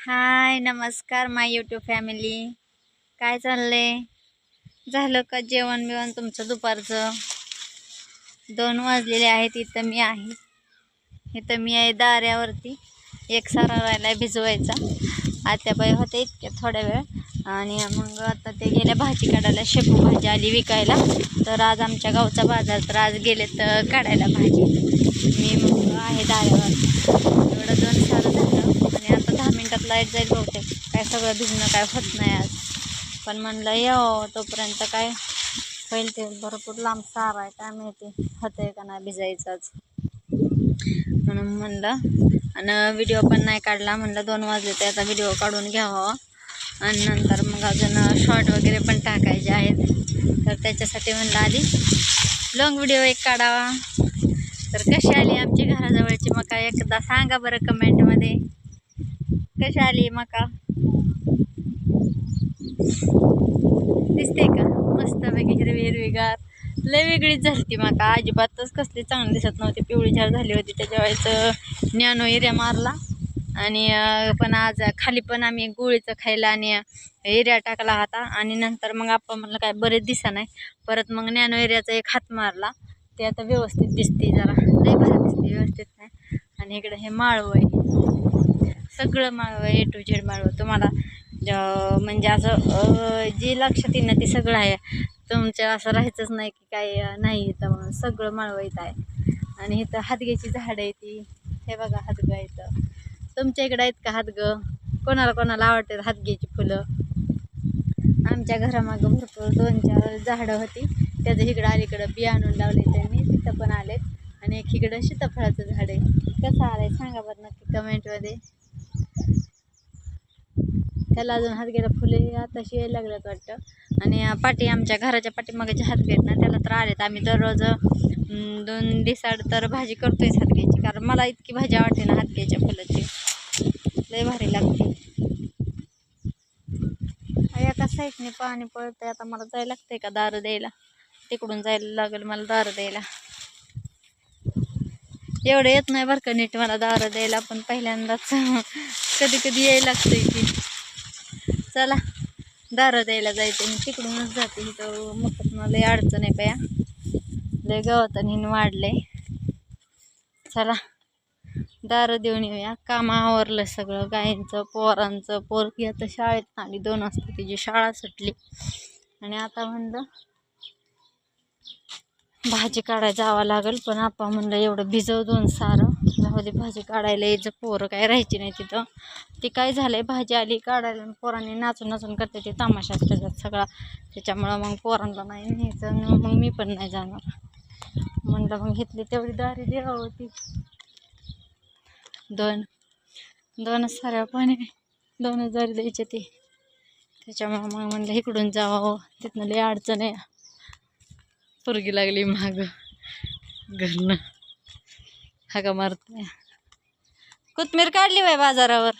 हाय नमस्कार माय YouTube family काय चाललंय? झालं का जेवण बिवण तुमचं दुपारचं? दोन वाजलेले आहेत इथं मी आहे. इथं मी आहे दाऱ्यावरती. एक सारा राहिला भिजवायचा. आत्याबाई होते इतक्या थोड्या वेळ. आणि मग आता ते गेल्या भाजी काढायला शेपू भाजी आली विकायला. तर आज आमच्या गावचा बाजार तर आज गेले तर काढायला भाजी. मी मग आहे दाऱ्यावर एवढं दोन सारं झालं आणि आता दहा मिनटात लाइट जाईल बहुतेक. काय सगळं भिजणं काय होत नाही आज. पण म्हणलं यो तोपर्यंत काय होईल ते भरपूर लांब सार आहे. काय माहिती होतंय का नाही भिजायचंच. म्हणून म्हणलं आणि व्हिडिओ पण नाही काढला. म्हणलं दोन वाजले तर आता व्हिडिओ काढून घ्यावा. आणि नंतर मग अजून शॉर्ट वगैरे पण टाकायचे आहेत. तर त्याच्यासाठी म्हणलं आधी लॉंग व्हिडिओ एक काढावा. तर कशी आली आमची घराजवळची मका एकदा सांगा बरं कमेंटमध्ये कशी आली मका? दिसते का? मस्तपैकी हिरवी हिरवीगार लय वेगळीच झाली ती मका. अजिबातच कसली चांगली दिसत नव्हती. पिवळी झाड झाली होती. त्याच्या वेळेस ज्ञानो एरिया मारला. आणि पण आज खाली पण आम्ही गोळीचं खायला आणि एरिया टाकला होता. आणि नंतर मग आपण म्हणलं काय बरेच दिसा नाही. परत मग नॅनो एरियाचा एक हात मारला. ते आता व्यवस्थित दिसते जरा. लय भारी दिसते व्यवस्थित नाही. आणि इकडं हे माळवं आहे. सगळं माळवं ए टू झेड माळवं तुम्हाला म्हणजे असं जे लक्षात येईल ना ते सगळं आहे. तुमचं असं राहायचंच नाही की काय नाही येतं म्हणून सगळं माळवं इथं आहे. आणि इथं हातग्याची झाडं आहे ती. हे बघा हातगं इथं. तुमच्या इकडं आहेत का हातगं? कोणाला कोणाला आवडतात हातग्याची फुलं? आमच्या घरामागं भरपूर दोन चार झाडं होती. त्याचं इकडं अलीकडं बी आणून लावले त्यांनी. तिथं पण आलेत. आणि एक इकडं सीताफळाचं झाड आहे. कसं आहे सांगा बरं नक्की कमेंटमध्ये त्याला अजून हातगेला फुले आताशी यायला लागल्यात वाटतं. आणि पाठी आमच्या घराच्या पाठीमागाचे हातगेत आहेत ना त्याला तर आलेत. आम्ही दररोज दोन दिवसाड तर भाजी करतोयच हातग्याची कारण मला इतकी भाजी आवडते ना हातग्याच्या फुलाची. लय भारी लागते. एका साईडने पाणी पळतंय आता मला जायला लागतंय का दारं द्यायला? तिकडून जायला लागेल मला दारं द्यायला. एवढं येत नाही बरं का नीट मला दारं द्यायला. पण पहिल्यांदाच कधी कधी यायला लागतंय की. चला दारं द्यायला जायचं मी तिकडूनच जाते इथं. मग लय अडचण आहे पया लय गवतान हिन वाढलंय. चला दारं देऊन येऊया. काम आवरलं सगळं गायींचं पोरांचं. पोरकी आता शाळेत आली दोन वाजता तिची शाळा सुटली. आणि आता म्हणलं भाजी काढायला जावं लागेल पण आपण म्हणलं एवढं भिजव दोन सारं. जाऊ दे भाजी काढायला यायचं पोरं काय राहायची नाही तिथं. ती काय झालंय भाजी आली काढायला पोरांनी नाचून नाचून करते ते तमाशाच त्याच्यात सगळा. त्याच्यामुळं मग पोरांना नाही न्यायचं मग मी पण नाही जाणार. म्हणलं मग घेतली तेवढी दारी द्यावं होती. दोन दोनच साऱ्या पण दोनच दारी द्यायचे ते. त्याच्यामुळं मग म्हणलं इकडून जावं तिथनं लई अडचण आहे. पोरगी लागली माग. घरनं. हाका मारते कोथमीर काढली बाय बाजारावर.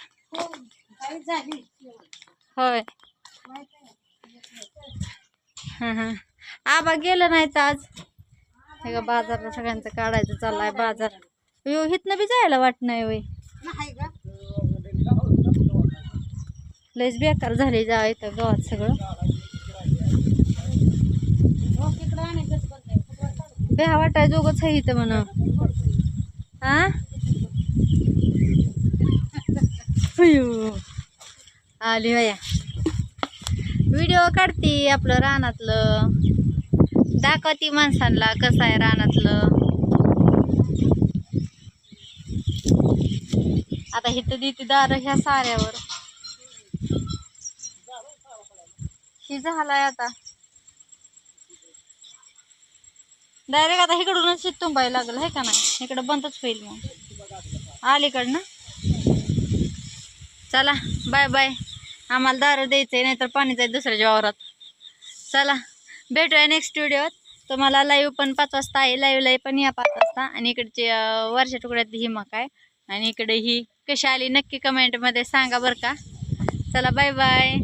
होय. हां हां. आबा गेलं नाहीत आज. हे का बाजारला सगळ्यांचं काढायचं चाललाय बाजार. यो हिथनं बी जायला वाट नाही वय लयच बेकार झाली जा इथं गावात सगळं. बेहा वाटाय जोगच आहे इथं म्हण. हा? आली वया व्हिडिओ काढती आपलं रानातलं. दाखवती माणसांना कसं आहे रानातलं. आता हिथं देते दार ह्या साऱ्यावर. ही झालाय आता. डायरेक्ट आता इकडूनच तुंबायला लागलं आहे का नाही? इकडं बंदच होईल मग. अलीकडनं चला बाय बाय आम्हाला दारं आहे नाहीतर पाणी जाईल दुसऱ्याच्या वावरात. चला भेटूया नेक्स्ट व्हिडिओत तुम्हाला लाईव्ह पण पाच वाजता आहे लाईव्ह पण या पाच वाजता. आणि इकडची वर्षा वरच्या तुकड्यातली ही मका आहे आणि इकडे ही कशी आली नक्की कमेंटमध्ये सांगा बरं का. चला बाय बाय